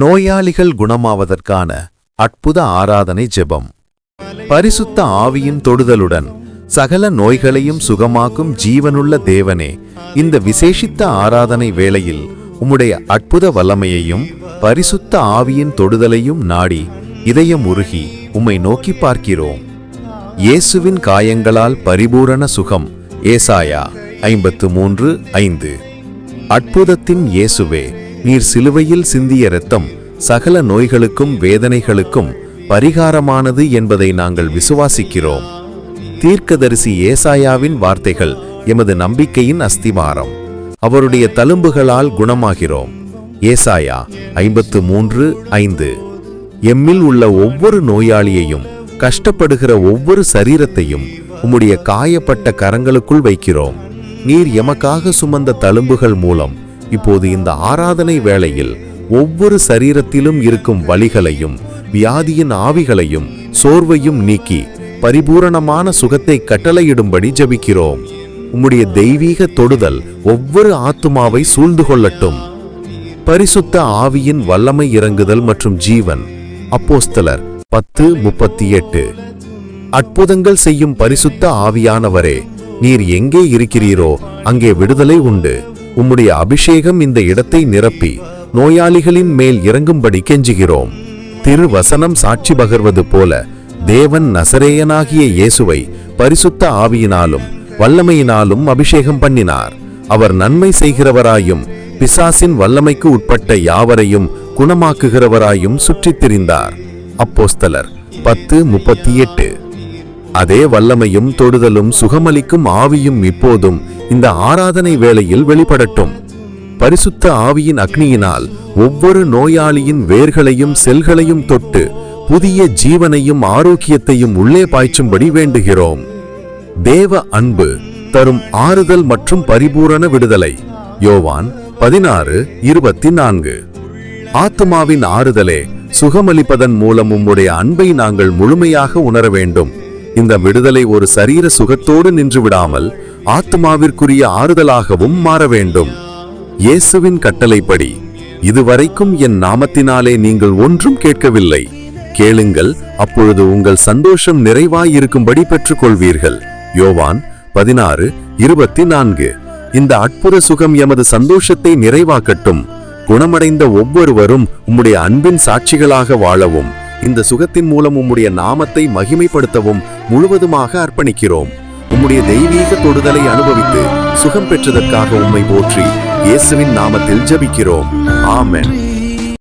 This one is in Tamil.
நோயாளிகள் குணமாவதற்கான அற்புத ஆராதனை ஜெபம். பரிசுத்த ஆவியின் தொடுதலுடன் சகல நோய்களையும் சுகமாக்கும் ஜீவனுள்ள தேவனே இந்த விசேஷித்த ஆராதனை வேளையில் உம்முடைய அற்புத வல்லமையையும் பரிசுத்த ஆவியின் தொடுதலையும் நாடி இதயம் உருகி உம்மை நோக்கி பார்க்கிறோம். இயேசுவின் காயங்களால் பரிபூரண சுகம் ஏசாயா ஐம்பத்து மூன்று ஐந்து. அற்புதத்தின் இயேசுவே நீர் சிலுவையில் சிந்திய இரத்தம் சகல நோய்களுக்கும் வேதனைகளுக்கும் பரிகாரமானது என்பதை நாங்கள் விசுவாசிக்கிறோம். தீர்க்கதரிசி ஏசாயாவின் வார்த்தைகள் எமது நம்பிக்கையின் அஸ்திவாரம். அவருடைய தழும்புகளால் குணமாகிறோம். ஏசாயா ஐம்பத்து மூன்று ஐந்து. எம்மில் உள்ள ஒவ்வொரு நோயாளியையும் கஷ்டப்படுகிற ஒவ்வொரு சரீரத்தையும் உம்முடைய காயப்பட்ட கரங்களுக்குள் வைக்கிறோம். நீர் எமக்காக சுமந்த தழும்புகள் மூலம் இப்போது இந்த ஆராதனை வேளையில் ஒவ்வொரு சரீரத்திலும் இருக்கும் வலிகளையும் வியாதியின் ஆவிகளையும் சோர்வையும் நீக்கி பரிபூரணமான சுகத்தை கட்டளையிடும்படி ஜபிக்கிறோம். உம்முடைய தெய்வீக தொடுதல் ஒவ்வொரு ஆத்துமாவை சூழ்ந்து கொள்ளட்டும். பரிசுத்த ஆவியின் வல்லமை இறங்குதல் மற்றும் ஜீவன். அப்போஸ்தலர் பத்து முப்பத்தி எட்டு அற்புதங்கள் செய்யும் பரிசுத்த ஆவியானவரே நீர் எங்கே இருக்கிறீரோ அங்கே விடுதலை உண்டு. உம்முடைய அபிஷேகம் இந்த இடத்தை நிரப்பி நோயாளிகளின் மேல் இறங்கும்படி கெஞ்சுகிறோம். திருவசனம் சாட்சி பகர்வது போல தேவன் நசரேயனாகிய இயேசுவை பரிசுத்த ஆவியினாலும் வல்லமையினாலும் அபிஷேகம் பண்ணினார். அவர் நன்மை செய்கிறவராயும் பிசாசின் வல்லமைக்கு உட்பட்ட யாவரையும் குணமாக்குகிறவராயும் சுற்றித் திரிந்தார். அப்போஸ்தலர் பத்து முப்பத்தி எட்டு. அதே வல்லமையும் தொடுதலும் சுகமளிக்கும் ஆவியும் இப்போதும் இந்த ஆராதனை வேளையில் வெளிப்படட்டும். பரிசுத்த ஆவியின் அக்னியினால் ஒவ்வொரு நோயாளியின் வேர்களையும் செல்களையும் தொட்டு புதிய ஜீவனையும் ஆரோக்கியத்தையும் உள்ளே பாய்ச்சும்படி வேண்டுகிறோம். தேவ அன்பு தரும் ஆறுதல் மற்றும் பரிபூரண விடுதலை. யோவான் பதினாறு இருபத்தி நான்கு ஆத்மாவின் ஆறுதலே சுகமளிப்பதன் மூலம் உம்முடைய அன்பை நாங்கள் முழுமையாக உணர வேண்டும் இந்த விடுதலை ஒரு சரீர சுகத்தோடு நின்று விடாமல் ஆத்மாவிற்குரிய ஆறுதலாகவும் மாற வேண்டும். இயேசுவின் கட்டளைப்படி இதுவரைக்கும் என் நாமத்தினாலே நீங்கள் ஒன்றும் கேட்கவில்லை. கேளுங்கள் அப்பொழுது உங்கள் சந்தோஷம் நிறைவாயிருக்கும்படி பெற்றுக்கொள்வீர்கள். யோவான் பதினாறு இருபத்தி நான்கு இந்த அற்புத சுகம் எமது சந்தோஷத்தை நிறைவாக்கட்டும். குணமடைந்த ஒவ்வொருவரும் உம்முடைய அன்பின் சாட்சிகளாக வாழவும். இந்த சுகத்தின் மூலம் உம்முடைய நாமத்தை மகிமைப்படுத்தவும் முழுவதுமாக அர்ப்பணிக்கிறோம். உம்முடைய தெய்வீக தொடுதலை அனுபவித்து சுகம் பெற்றதற்காக உம்மை போற்றி இயேசுவின் நாமத்தில் ஜபிக்கிறோம். ஆமென்.